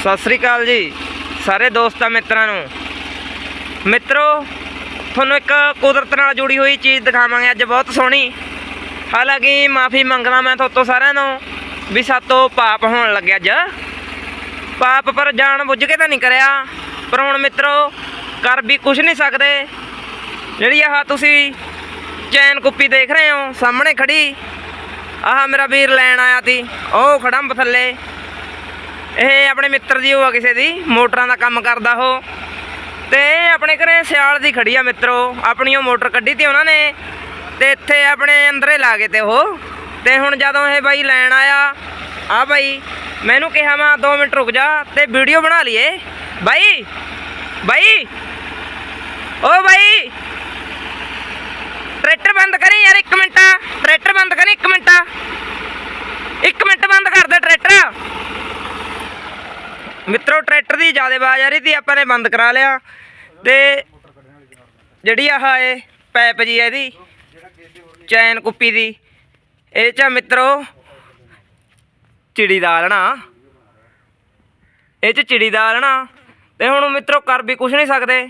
ਸਤਿ ਸ੍ਰੀ ਅਕਾਲ ਜੀ, ਸਾਰੇ ਦੋਸਤਾਂ ਮਿੱਤਰਾਂ ਨੂੰ। ਮਿੱਤਰੋ, ਤੁਹਾਨੂੰ ਇੱਕ ਕੁਦਰਤ ਨਾਲ ਜੁੜੀ ਹੋਈ ਚੀਜ਼ ਦਿਖਾਵਾਂਗੇ ਅੱਜ ਬਹੁਤ ਸੋਹਣੀ। ਹਾਲਾਂਕਿ ਮਾਫੀ ਮੰਗਦਾ ਮੈਂ ਤੁਹਾਤੋਂ ਸਾਰਿਆਂ ਨੂੰ ਵੀ ਸਾਤੋਂ ਪਾਪ ਹੋਣ ਲੱਗਿਆ ਅੱਜ। ਪਾਪ ਪਰ ਜਾਣ ਬੁੱਝ ਕੇ ਤਾਂ ਨਹੀਂ ਕਰਿਆ, ਪਰ ਹੁਣ ਮਿੱਤਰੋ, ਕਰ ਵੀ ਕੁਝ ਨਹੀਂ ਸਕਦੇ। ਜਿਹੜੀ ਆਹ ਤੁਸੀਂ ਚੈਨ ਕੁੱਪੀ ਦੇਖ ਰਹੇ ਹੋ, ਸਾਹਮਣੇ ਖੜੀ। ਆਹ ਮੇਰਾ ਵੀਰ ਲੈਣ ਆਇਆ ਸੀ, ਉਹ ਖੜਾ ਥੱਲੇ। ਇਹ ਆਪਣੇ ਮਿੱਤਰ ਦੀ ਉਹ ਆ ਕਿਸੇ ਦੀ, ਮੋਟਰਾਂ ਦਾ ਕੰਮ ਕਰਦਾ ਉਹ। ਤੇ ਆਪਣੇ ਘਰੇ ਸਿਆਲ ਦੀ ਖੜੀ ਆ ਮਿੱਤਰੋ, ਆਪਣੀ ਉਹ ਮੋਟਰ ਕੱਢੀ ਤੇ ਉਹਨਾਂ ਨੇ, ਤੇ ਇੱਥੇ ਆਪਣੇ ਅੰਦਰੇ ਲਾ ਗਏ ਤੇ ਉਹ। ਤੇ ਹੁਣ ਜਦੋਂ ਇਹ ਬਾਈ ਲੈਣ ਆਇਆ, ਆ ਬਾਈ, ਮੈਨੂੰ ਕਿਹਾ ਮੈਂ 2 ਮਿੰਟ ਰੁਕ ਜਾ ਤੇ ਵੀਡੀਓ ਬਣਾ ਲਈਏ। ਬਾਈ ਬਾਈ, ਓ ਬਾਈ, ਟਰੈਕਟਰ ਬੰਦ ਕਰੀ ਯਾਰ 1 ਮਿੰਟ ਟਰੈਕਟਰ ਬੰਦ ਕਰੀ 1 ਮਿੰਟ 1 ਮਿੰਟ ਬੰਦ ਕਰ ਦੇ ਟਰੈਕਟਰ ਮਿੱਤਰੋ, ਟਰੈਕਟਰ ਦੀ ਜ਼ਿਆਦਾ ਆਵਾਜ਼ ਆ ਰਹੀ ਸੀ, ਆਪਾਂ ਨੇ ਬੰਦ ਕਰਾ ਲਿਆ। ਤੇ ਜਿਹੜੀ ਆਹ ਏ ਪੈਪ ਜੀ ਇਹਦੀ, ਚੈਨ ਕੁੱਪੀ ਦੀ, ਇਹ ਚ ਆ ਮਿੱਤਰੋ, ਚਿੜੀ ਦਾ ਆਲਣਾ ਇਹ ਚ ਚਿੜੀ ਦਾ ਆਲਣਾ ਤੇ ਹੁਣ ਮਿੱਤਰੋ, ਕਰ ਵੀ ਕੁਝ ਨਹੀਂ ਸਕਦੇ।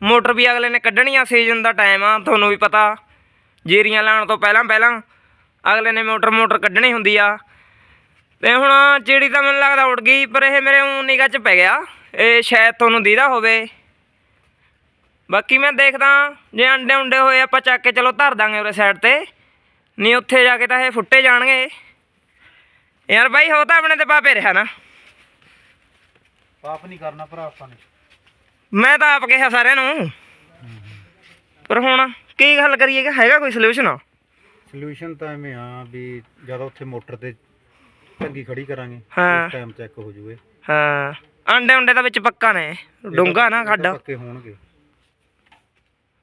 ਮੋਟਰ ਵੀ ਅਗਲੇ ਨੇ ਕੱਢਣੀ ਆ ਸੀਜ਼ਨ ਦਾ ਟਾਈਮ ਆ, ਤੁਹਾਨੂੰ ਵੀ ਪਤਾ। ਜੀਰੀਆਂ ਲਾਉਣ ਤੋਂ ਪਹਿਲਾਂ ਪਹਿਲਾਂ ਅਗਲੇ ਨੇ ਮੋਟਰ ਮੋਟਰ ਕੱਢਣੀ ਹੁੰਦੀ ਆ। ਤੇ ਹੁਣ ਚਿੜੀ ਤਾਂ ਮੈਨੂੰ ਲੱਗਦਾ ਉੱਡ ਗਈ ਪਰ ਇਹ ਮੇਰੇ ਊਂ ਨਿਗਾਹ 'ਚ ਪੈ ਗਿਆ। ਇਹ ਸ਼ਾਇਦ ਤੁਹਾਨੂੰ ਦੀਦਾ ਹੋਵੇ। ਬਾਕੀ ਮੈਂ ਦੇਖਦਾ ਜੇ ਅੰਡੇ ਉਂਡੇ ਹੋਏ ਆਪਾਂ ਚੱਕ ਕੇ ਚਲੋ ਧਰ ਦਾਂਗੇ ਉਰੇ ਸਾਈਡ ਤੇ। ਨਹੀਂ ਉੱਥੇ ਜਾ ਕੇ ਤਾਂ ਇਹ ਫੁੱਟੇ ਜਾਣਗੇ। ਯਾਰ ਬਾਈ ਹੋ ਤਾਂ ਆਪਣੇ ਤੇ ਪਾਪੇ ਰਿਹਾ ਨਾ। ਪਾਪ ਨਹੀਂ ਕਰਨਾ ਭਰਾ ਆਪਾਂ ਨੇ। ਮੈਂ ਤਾਂ ਆਪ ਕਿਹਾ ਸਾਰਿਆਂ ਨੂੰ। ਪਰ ਹੁਣ ਕੀ ਗੱਲ ਕਰੀਏ ਕਿ ਹੈਗਾ ਕੋਈ ਸੋਲੂਸ਼ਨ ਸੋਲੂਸ਼ਨ ਤਾਂ ਐਵੇਂ ਆ ਵੀ ਜਦੋਂ ਉੱਥੇ ਮੋਟਰ ਤੇ ਟੰਗੀ ਖੜੀ ਕਰਾਂਗੇ ਹਾਂ। ਉਸ ਟਾਈਮ ਚੈੱਕ ਹੋ ਜੂਏ। ਹਾਂ। ਅੰਡੇ ਉਂਡੇ ਤਾਂ ਵਿੱਚ ਪੱਕਾ ਨੇ ਡੂੰਗਾ ਨਾ ਖੱਡ ਪੱਕੇ ਹੋਣਗੇ।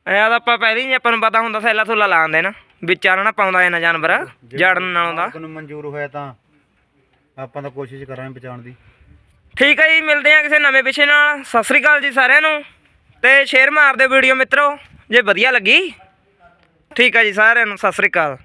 ਐਂ ਤਾਂ ਆਪਾਂ ਪਹਿਲਾਂ ਹੀ ਆਪਾਂ ਨੂੰ ਪਤਾ ਹੁੰਦਾ ਸੈਲਾ ਥੁੱਲਾ ਲਾਉਂਦੇ ਨਾ ਵਿੱਚ ਚਾਲਣਾ ਪਾਉਂਦਾ ਇਹਨਾਂ ਜਾਨਵਰ ਜੜਨ ਨਾਲੋਂ ਦਾ ਆਪ ਨੂੰ ਮਨਜ਼ੂਰ ਹੋਇਆ ਤਾਂ ਆਪਾਂ ਤਾਂ ਕੋਸ਼ਿਸ਼ ਕਰਾਂਗੇ ਬਚਾਉਣ ਦੀ। ਠੀਕ ਹੈ ਜੀ ਮਿਲਦੇ ਹਾਂ ਕਿਸੇ ਨਵੇਂ ਵਿਸ਼ੇ ਨਾਲ। ਸਤਿ ਸ੍ਰੀ ਅਕਾਲ ਜੀ ਸਾਰਿਆਂ ਨੂੰ। ਤੇ ਸ਼ੇਅਰ ਮਾਰ ਦਿਓ ਵੀਡੀਓ ਮਿੱਤਰੋ ਜੇ ਵਧੀਆ ਲੱਗੀ। ਠੀਕ ਹੈ ਜੀ ਸਾਰਿਆਂ ਨੂੰ ਸਤਿ ਸ੍ਰੀ ਅਕਾਲ।